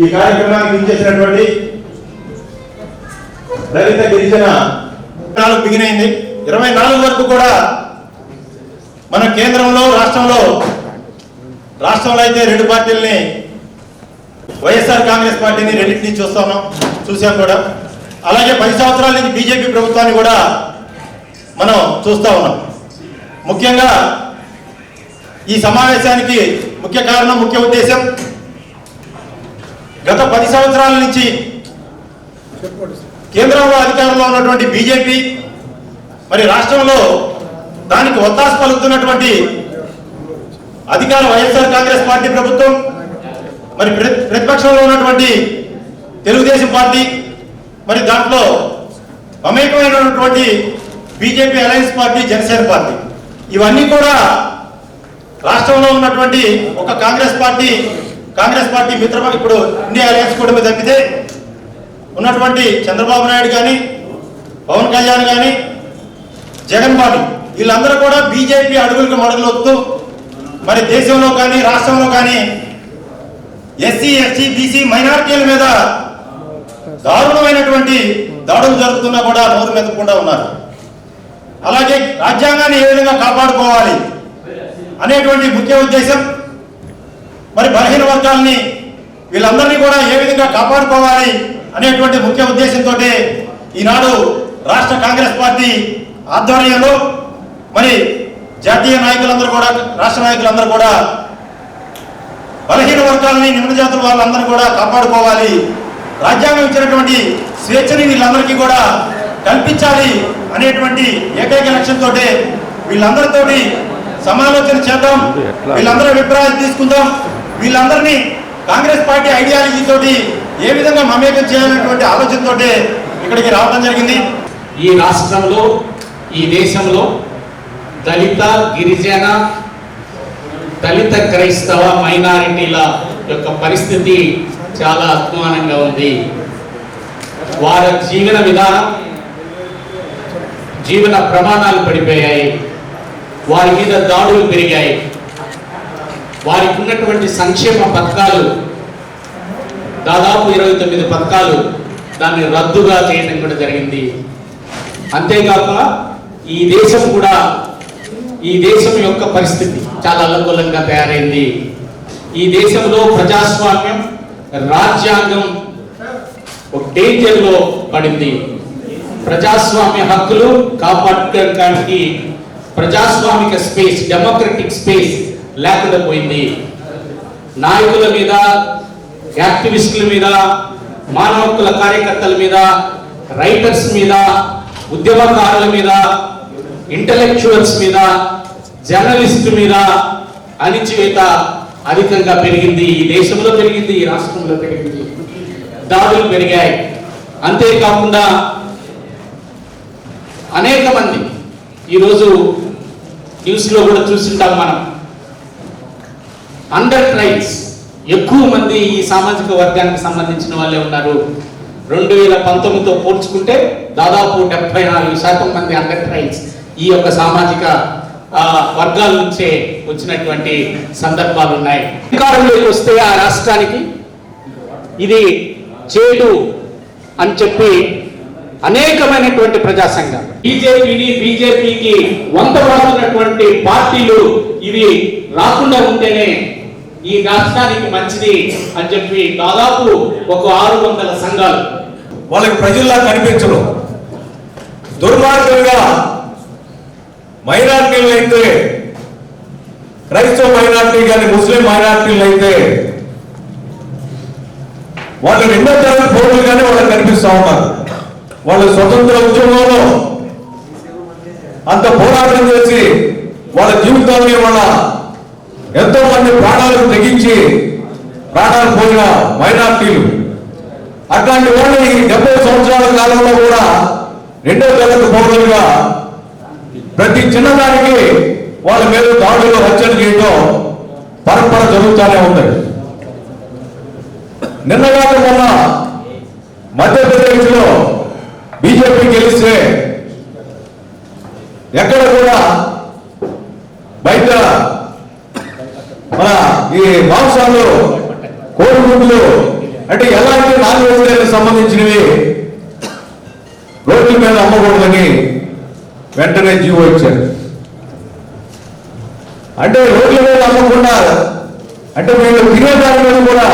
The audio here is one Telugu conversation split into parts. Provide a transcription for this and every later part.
ఈ కార్యక్రమానికి ఇచ్చేసినటువంటి దళిత గిరిజన నాలుగు బిగినైంది ఇరవై నాలుగు వరకు కూడా మన కేంద్రంలో రాష్ట్రంలో రాష్ట్రంలో అయితే రెండు పార్టీలని వైఎస్ఆర్ కాంగ్రెస్ పార్టీని రెండింటినీ చూస్తున్నాం చూసాం కూడా. అలాగే పది సంవత్సరాల నుంచి బీజేపీ ప్రభుత్వాన్ని కూడా మనం చూస్తా ఉన్నాం. ముఖ్యంగా ఈ సమావేశానికి ముఖ్య కారణం ముఖ్య ఉద్దేశం గత పది సంవత్సరాల నుంచి కేంద్రంలో అధికారంలో ఉన్నటువంటి బీజేపీ మరి రాష్ట్రంలో దానికి ఒత్తాసు పలుకుతున్నటువంటి అధికార వైఎస్ఆర్ కాంగ్రెస్ పార్టీ ప్రభుత్వం మరి ప్ర- ప్రతిపక్షంలో ఉన్నటువంటి తెలుగుదేశం పార్టీ మరి దాంట్లో మమేకమైనటువంటి BJP alliance party Janasena party. ఇవన్నీ కూడా రాష్ట్రంలో ఉన్నటువంటి ఒక కాంగ్రెస్ పార్టీ కాంగ్రెస్ పార్టీ మిత్రపక్ష ఇప్పుడు ఇండియా అలయన్స్ కూటమి తప్పితే ఉన్నటువంటి చంద్రబాబు నాయుడు కానీ పవన్ కళ్యాణ్ కానీ జగన్ పార్టీ వీళ్ళందరూ కూడా బీజేపీ అడుగులకు మడుగులొత్తూ మరి దేశంలో కానీ రాష్ట్రంలో కానీ ఎస్సీ ఎస్టీ బీసీ మైనారిటీల మీద దారుణమైనటువంటి దాడులు జరుగుతున్నా కూడా నోరు మెదకుండా ఉన్నారు. అలాగే రాజ్యాంగాన్ని ఏ విధంగా కాపాడుకోవాలి అనేటువంటి ముఖ్య ఉద్దేశం మరి బలహీన వర్గాల్ని వీళ్ళందరినీ కూడా ఏ విధంగా కాపాడుకోవాలి అనేటువంటి ముఖ్య ఉద్దేశంతో ఈనాడు రాష్ట్ర కాంగ్రెస్ పార్టీ ఆధ్వర్యంలో మరి జాతీయ నాయకులందరూ కూడా రాష్ట్ర నాయకులందరూ కూడా బలహీన వర్గాలని నిమ్న జాతుల వాళ్ళందరూ కూడా కాపాడుకోవాలి. రాజ్యాంగం ఇచ్చినటువంటి స్వేచ్ఛని వీళ్ళందరికీ కూడా కల్పించాలి అనేటువంటి ఏకైక లక్ష్యంతో వీళ్ళందరితోటి సమాలోచన చేద్దాం. వీళ్ళందరి అభిప్రాయాలు తీసుకుందాం. వీళ్ళందరినీ కాంగ్రెస్ పార్టీ ఐడియాలజీ తోటి ఏ విధంగా మమేకం చేయాలనేటువంటి ఆలోచనతో ఇక్కడికి రావడం జరిగింది. ఈ రాష్ట్రంలో ఈ దేశంలో దళిత గిరిజన దళిత క్రైస్తవ మైనారిటీల యొక్క పరిస్థితి చాలా అధ్వానంగా ఉంది. వారి జీవన విధానం జీవన ప్రమాణాలు పడిపోయాయి. వారి మీద దాడులు పెరిగాయి. వారికి ఉన్నటువంటి సంక్షేమ పథకాలు దాదాపు ఇరవై తొమ్మిది పథకాలు దాన్ని రద్దుగా చేయడం కూడా జరిగింది. అంతేకాక ఈ దేశం కూడా ఈ దేశం యొక్క పరిస్థితి చాలా అల్లకూలంగా తయారైంది. ఈ దేశంలో ప్రజాస్వామ్యం రాజ్యాంగం ఒక డేంజర్లో పడింది. ప్రజాస్వామ్య హక్కులు కాపాడడానికి ప్రజాస్వామిక స్పేస్ డెమోక్రటిక్ స్పేస్ లేకుండా పోయింది. నాయకుల మీద యాక్టివిస్టుల మీద మానవ హక్కుల కార్యకర్తల మీద రైటర్స్ మీద ఉద్యమకారుల మీద ఇంటలెక్చువల్స్ మీద జర్నలిస్ట్ మీద అణిచివేత అధికంగా పెరిగింది. ఈ దేశంలో పెరిగింది ఈ రాష్ట్రంలో పెరిగింది. దాడులు పెరిగాయి. అంతేకాకుండా అనేక మంది ఈరోజు న్యూస్లో కూడా చూసింటాం మనం. అండర్ ట్రైల్స్ ఎక్కువ మంది ఈ సామాజిక వర్గానికి సంబంధించిన వాళ్ళే ఉన్నారు. రెండు వేల పంతొమ్మిదితో పోల్చుకుంటే దాదాపు డెబ్బై నాలుగు శాతం మంది అండర్ ట్రైల్స్ ఈ యొక్క సామాజిక వర్గాల నుంచే వచ్చినటువంటి సందర్భాలు ఉన్నాయి. అధికారంలోకి వస్తే ఆ రాష్ట్రానికి ఇది చేటు అని చెప్పి అనేకమైనటువంటి ప్రజా బీజేపీని బీజేపీకి వంత పార్టీలు ఇవి రాకుండా ఉంటేనే ఈ రాష్ట్రానికి మంచిది అని చెప్పి దాదాపు ఒక ఆరు వందల సంఘాలు. వాళ్ళకి ప్రజల్లా కనిపించరు. దుర్మార్గంగా మైనార్టీలు అయితే క్రైస్తవ మైనార్టీ కానీ ముస్లిం మైనార్టీలు అయితే వాళ్ళు రెండో తరగతి పౌరులుగానే వాళ్ళకి కనిపిస్తూ ఉన్నారు. వాళ్ళు స్వతంత్ర ఉద్యమంలో అంత పోరాటం చేసి వాళ్ళ జీవితాన్ని వాళ్ళ ఎంతో మంది ప్రాణాలకు తెగించి ప్రాణాలు పోయిన మైనార్టీలు. అట్లాంటి వాళ్ళు ఈ డెబ్బై సంవత్సరాల కాలంలో కూడా రెండో తరగతి పౌరులుగా ప్రతి చిన్నదానికి వాళ్ళ మీద దాడులు హత్యలు చేయడం పరంపర జరుగుతూనే ఉంది. నిన్నగాక మొన్న మధ్యప్రదేశ్లో బీజేపీ గెలిస్తే ఎక్కడ కూడా బయట మన ఈ మాంసాలు కోడిగుడ్లు అంటే ఎలా నాన్ వెజిటేరియన్ సంబంధించినవి రోడ్ల మీద అమ్మకూడదని వెంటనే జీవో ఇచ్చారు. అంటే రోడ్ల మీద అమ్మకుండా అంటే వీళ్ళు తినేదాని మీద కూడా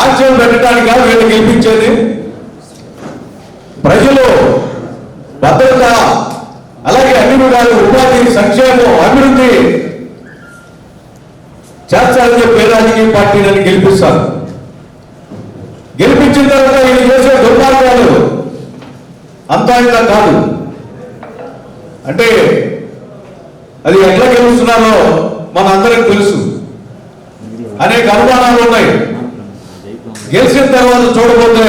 ఆశ్చర్యం పెట్టడానికి వీళ్ళు గెలిపించేది. ప్రజలు భద్రత అలాగే అన్ని విధాలు ఉపాధి సంక్షేమం అభివృద్ధి చేస్తారని చెప్పి పార్టీ రాజకీయ పార్టీలను గెలిపిస్తారు గెలిపించిన తర్వాత ఈయన చేసే దుర్మార్గాలు అంతా ఇంత కాదు. అంటే అది ఎట్లా గెలుస్తున్నారో మన అందరికి తెలుసు. అనేక అనుమానాలు ఉన్నాయి. గెలిచిన తర్వాత చూడబోతే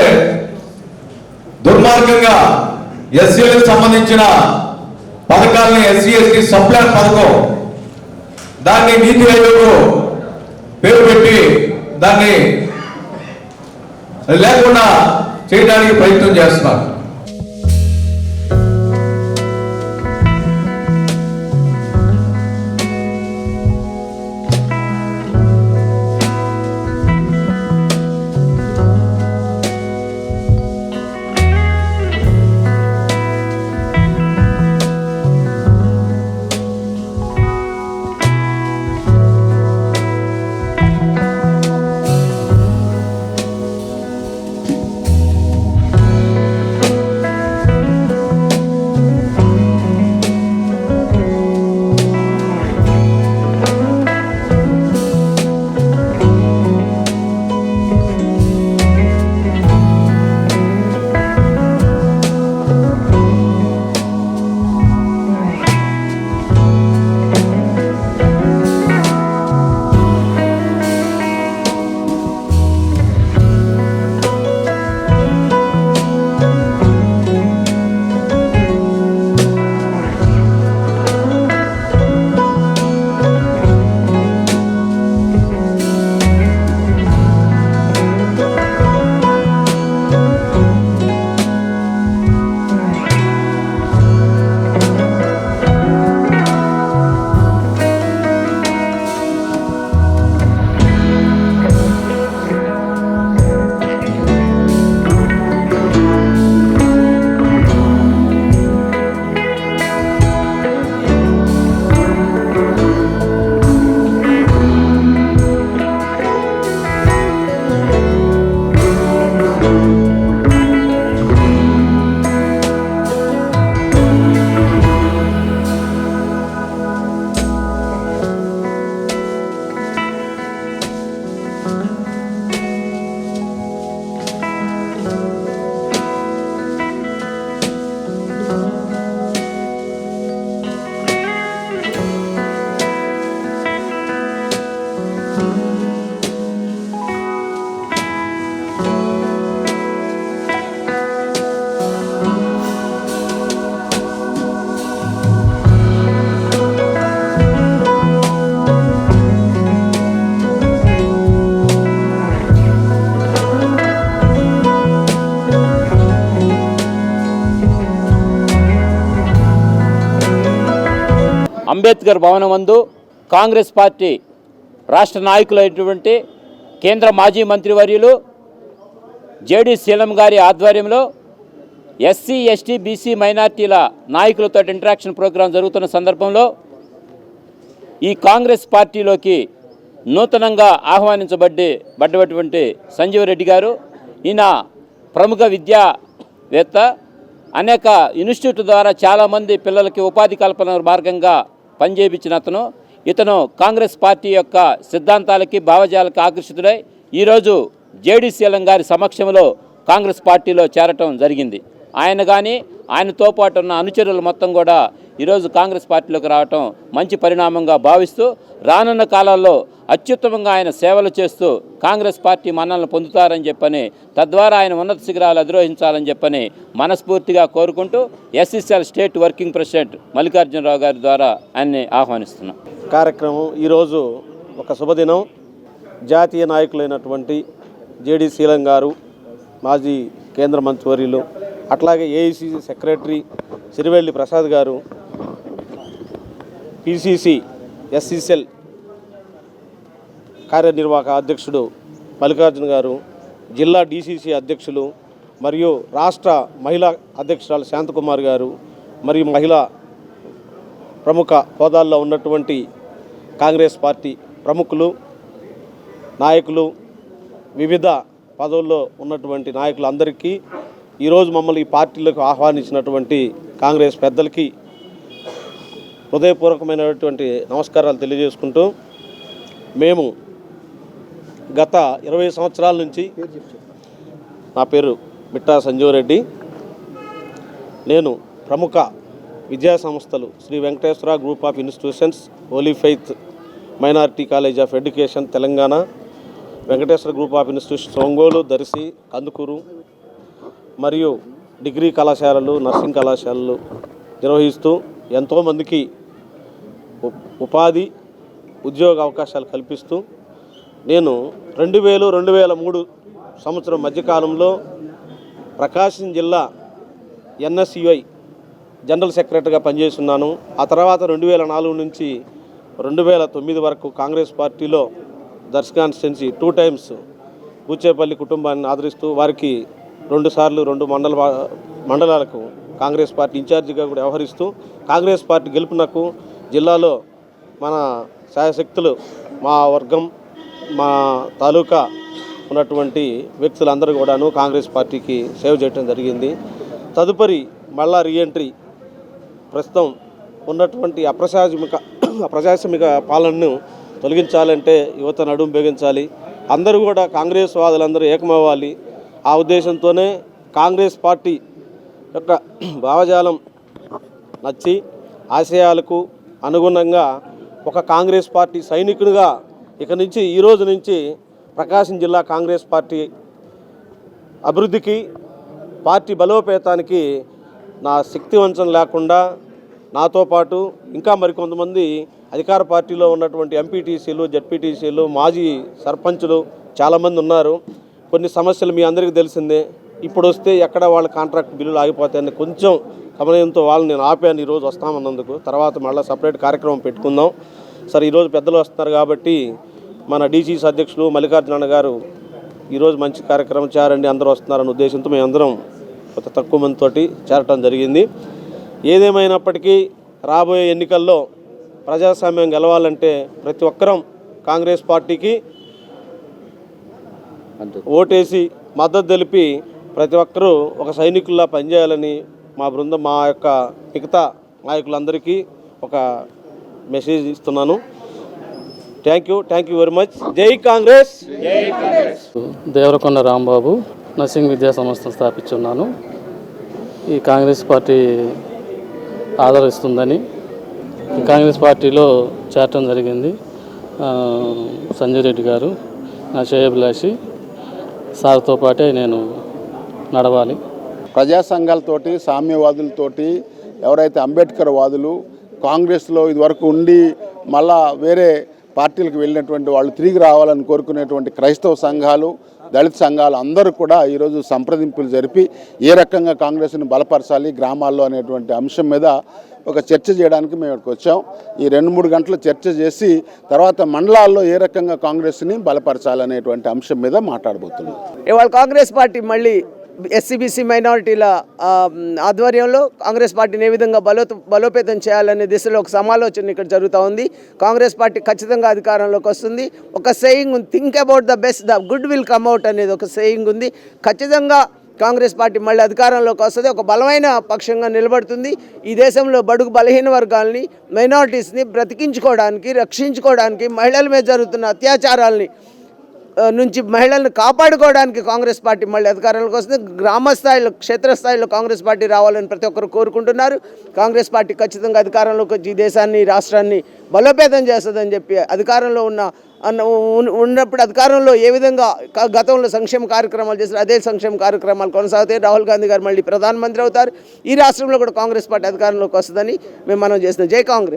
దుర్మార్గంగా ఎస్సీలకు సంబంధించిన పథకాలని ఎస్సీ ఎస్టీ సప్లాన్ పథకం. దాన్ని నీతి ఆయోగ్ దాన్ని లేకుండా చేయడానికి ప్రయత్నం చేస్తున్నారు. అంబేద్కర్ భవనం నందు కాంగ్రెస్ పార్టీ రాష్ట్ర నాయకులైనటువంటి కేంద్ర మాజీ మంత్రివర్యులు జేడి శీలం గారి ఆధ్వర్యంలో ఎస్సీ ఎస్టీ బీసీ మైనార్టీల నాయకులతో ఇంటరాక్షన్ ప్రోగ్రాం జరుగుతున్న సందర్భంలో ఈ కాంగ్రెస్ పార్టీలోకి నూతనంగా ఆహ్వానించబడ్డి బడ్డటువంటి సంజీవ్ రెడ్డి గారు ఈయన ప్రముఖ విద్యావేత్త అనేక ఇన్స్టిట్యూట్ ద్వారా చాలామంది పిల్లలకి ఉపాధి కల్పన మార్గంగా పనిచేయించిన అతను. ఇతను కాంగ్రెస్ పార్టీ యొక్క సిద్ధాంతాలకి భావజాలకి ఆకర్షితుడై ఈరోజు జేడీసీఎలం గారి సమక్షంలో కాంగ్రెస్ పార్టీలో చేరటం జరిగింది. ఆయన కానీ ఆయనతో పాటు ఉన్న అనుచరులు మొత్తం కూడా ఈరోజు కాంగ్రెస్ పార్టీలోకి రావటం మంచి పరిణామంగా భావిస్తూ రానున్న కాలాల్లో అత్యుత్తమంగా ఆయన సేవలు చేస్తూ కాంగ్రెస్ పార్టీ మన్నలను పొందుతారని చెప్పని తద్వారా ఆయన ఉన్నత శిఖరాలు అధిరోహించాలని చెప్పని మనస్ఫూర్తిగా కోరుకుంటూ SSL state working president Mallikarjunarao గారి ద్వారా ఆయన్ని ఆహ్వానిస్తున్నాం. కార్యక్రమం ఈరోజు ఒక శుభదినం. జాతీయ నాయకులైనటువంటి జేడి శీలం గారు మాజీ కేంద్ర మంత్రివర్యులు అట్లాగే ఏఐసిసి సెక్రటరీ సిరివెల్లి ప్రసాద్ గారు పిసిసి ఎస్సిసిఎల్ కార్యనిర్వాహక అధ్యక్షుడు మల్లికార్జున గారు జిల్లా డీసీసీ అధ్యక్షులు మరియు రాష్ట్ర మహిళా అధ్యక్షురాలు శాంతకుమార్ గారు మరియు మహిళా ప్రముఖ హోదాల్లో ఉన్నటువంటి కాంగ్రెస్ పార్టీ ప్రముఖులు నాయకులు వివిధ పదవుల్లో ఉన్నటువంటి నాయకులందరికీ ఈరోజు మమ్మల్ని ఈ పార్టీలకు ఆహ్వానించినటువంటి కాంగ్రెస్ పెద్దలకి హృదయపూర్వకమైనటువంటి నమస్కారాలు తెలియజేసుకుంటూ మేము గత ఇరవై సంవత్సరాల నుంచి నా పేరు మిట్టా సంజీవరెడ్డి. నేను ప్రముఖ విద్యా సంస్థలు Shri Venkateswara group of institutions Holy Faith minority college of education Telangana Venkateswara group of institutions Ongole Darsi Kandukur మరియు డిగ్రీ కళాశాలలు నర్సింగ్ కళాశాలలు నిర్వహిస్తూ ఎంతోమందికి ఉపాధి ఉద్యోగ అవకాశాలు కల్పిస్తూ నేను రెండు వేలు రెండు వేల మూడు సంవత్సరం మధ్యకాలంలో ప్రకాశం జిల్లా ఎన్ఎస్యుఐ జనరల్ సెక్రటరీగా పనిచేస్తున్నాను. ఆ తర్వాత రెండు వేల నాలుగు నుంచి రెండు వేల తొమ్మిది వరకు కాంగ్రెస్ పార్టీలో దర్శ కాన్స్టిట్యున్సీ టూ టైమ్స్ పూచేపల్లి కుటుంబాన్ని ఆదరిస్తూ వారికి రెండు సార్లు రెండు మండల మండలాలకు కాంగ్రెస్ పార్టీ ఇన్ఛార్జిగా కూడా వ్యవహరిస్తూ కాంగ్రెస్ పార్టీ గెలుపునకు జిల్లాలో మన శాయశక్తులు మా వర్గం మా తాలూకా ఉన్నటువంటి వ్యక్తులందరూ కూడాను కాంగ్రెస్ పార్టీకి సేవ చేయడం జరిగింది. తదుపరి మళ్ళా రీఎంట్రీ ప్రస్తుతం ఉన్నటువంటి అప్రజాస్మిక అప్రజాస్మిక పాలనను తొలగించాలంటే యువత నడుం బిగించాలి. అందరూ కూడా కాంగ్రెస్ వాదులందరూ ఏకమవ్వాలి. ఆ ఉద్దేశంతోనే కాంగ్రెస్ పార్టీ యొక్క భావజాలం నచ్చి ఆశయాలకు అనుగుణంగా ఒక కాంగ్రెస్ పార్టీ సైనికుడిగా ఇక నుంచి ఈ రోజు నుంచి ప్రకాశం జిల్లా కాంగ్రెస్ పార్టీ అభివృద్ధికి పార్టీ బలోపేతానికి నా శక్తి వంచన లేకుండా నాతో పాటు ఇంకా మరికొంతమంది అధికార పార్టీలో ఉన్నటువంటి ఎంపీటీసీలు జడ్పీటీసీలు మాజీ సర్పంచులు చాలామంది ఉన్నారు. కొన్ని సమస్యలు మీ అందరికీ తెలిసిందే. ఇప్పుడు వస్తే ఎక్కడ వాళ్ళ కాంట్రాక్ట్ బిల్లులు ఆగిపోతాయని కొంచెం గమనంతో వాళ్ళని నేను ఆపాను ఈరోజు వస్తామన్నందుకు. తర్వాత మళ్ళీ సపరేట్ కార్యక్రమం పెట్టుకుందాం. సరే ఈరోజు పెద్దలు వస్తున్నారు కాబట్టి మన డీసీసీ అధ్యక్షులు మల్లికార్జున గారు ఈరోజు మంచి కార్యక్రమం చేరండి అందరూ వస్తున్నారనే ఉద్దేశంతో మేము అందరం కొంత తక్కువ మందితోటి చేరటం జరిగింది. ఏదేమైనప్పటికీ రాబోయే ఎన్నికల్లో ప్రజాస్వామ్యం గెలవాలంటే ప్రతి ఒక్కరం కాంగ్రెస్ పార్టీకి ఓటేసి మద్దతు తెలిపి ప్రతి ఒక్కరూ ఒక సైనికుల్లా పనిచేయాలని మా బృందం మా యొక్క మిగతా నాయకులందరికీ ఒక మెసేజ్ ఇస్తున్నాను. Thank you thank you very much జై కాంగ్రెస్! దేవరకొండ రాంబాబు నర్సింగ్ విద్యా సంస్థ స్థాపించున్నాను. ఈ కాంగ్రెస్ పార్టీ ఆదరిస్తుందని. కాంగ్రెస్ పార్టీలో చేరటం జరిగింది. ఆ, సంజయ్ రెడ్డి గారు నా శ్రేయభిలాషి. సార్తో పాటే నేను నడవాలి. ప్రజా సంఘాలతోటి సామ్యవాదులతోటి ఎవరైతే అంబేద్కర్ వాదులు కాంగ్రెస్లో ఇదివరకు ఉండి మళ్ళా వేరే పార్టీలకు వెళ్ళినటువంటి వాళ్ళు తిరిగి రావాలని కోరుకునేటువంటి క్రైస్తవ సంఘాలు దళిత సంఘాలు అందరూ కూడా ఈరోజు సంప్రదింపులు జరిపి ఏ రకంగా కాంగ్రెస్ని బలపరచాలి గ్రామాల్లో అనేటువంటి అంశం మీద ఒక చర్చ చేయడానికి మేము ఇక్కడికి వచ్చాం. ఈ రెండు మూడు గంటలు చర్చ చేసి తర్వాత మండలాల్లో ఏ రకంగా కాంగ్రెస్ని బలపరచాలనేటువంటి అంశం మీద మాట్లాడబోతున్నాం. ఇవాళ కాంగ్రెస్ పార్టీ మళ్ళీ ఎస్సీబీసీ మైనారిటీల ఆధ్వర్యంలో కాంగ్రెస్ పార్టీని ఏ విధంగా బలో బలోపేతం చేయాలనే దిశలో ఒక సమాలోచన ఇక్కడ జరుగుతూ ఉంది. కాంగ్రెస్ పార్టీ ఖచ్చితంగా అధికారంలోకి వస్తుంది. ఒక సేయింగ్ ఉంది think about the best the good will come out అనేది ఒక సేయింగ్ ఉంది. ఖచ్చితంగా కాంగ్రెస్ పార్టీ మళ్ళీ అధికారంలోకి వస్తుంది. ఒక బలమైన పక్షంగా నిలబడుతుంది. ఈ దేశంలో బడుగు బలహీన వర్గాల్ని మైనారిటీస్ని బ్రతికించుకోవడానికి రక్షించుకోవడానికి మహిళల మీద జరుగుతున్న అత్యాచారాల్ని నుంచి మహిళలను కాపాడుకోవడానికి కాంగ్రెస్ పార్టీ మళ్ళీ అధికారంలోకి వస్తుంది. గ్రామస్థాయిలో క్షేత్రస్థాయిలో కాంగ్రెస్ పార్టీ రావాలని ప్రతి ఒక్కరు కోరుకుంటున్నారు. కాంగ్రెస్ పార్టీ ఖచ్చితంగా అధికారంలోకి వచ్చి ఈ దేశాన్ని రాష్ట్రాన్ని బలోపేతం చేస్తుందని చెప్పి అధికారంలో ఉన్న అన్న ఉన్- ఉన్నప్పుడు అధికారంలో ఏ విధంగా గతంలో సంక్షేమ కార్యక్రమాలు చేశారు అదే సంక్షేమ కార్యక్రమాలు కొనసాగుతాయి. రాహుల్ గాంధీ గారు మళ్ళీ ప్రధానమంత్రి అవుతారు. ఈ రాష్ట్రంలో కూడా కాంగ్రెస్ పార్టీ అధికారంలోకి వస్తుందని మేము మనం చేస్తున్నాం. జై కాంగ్రెస్.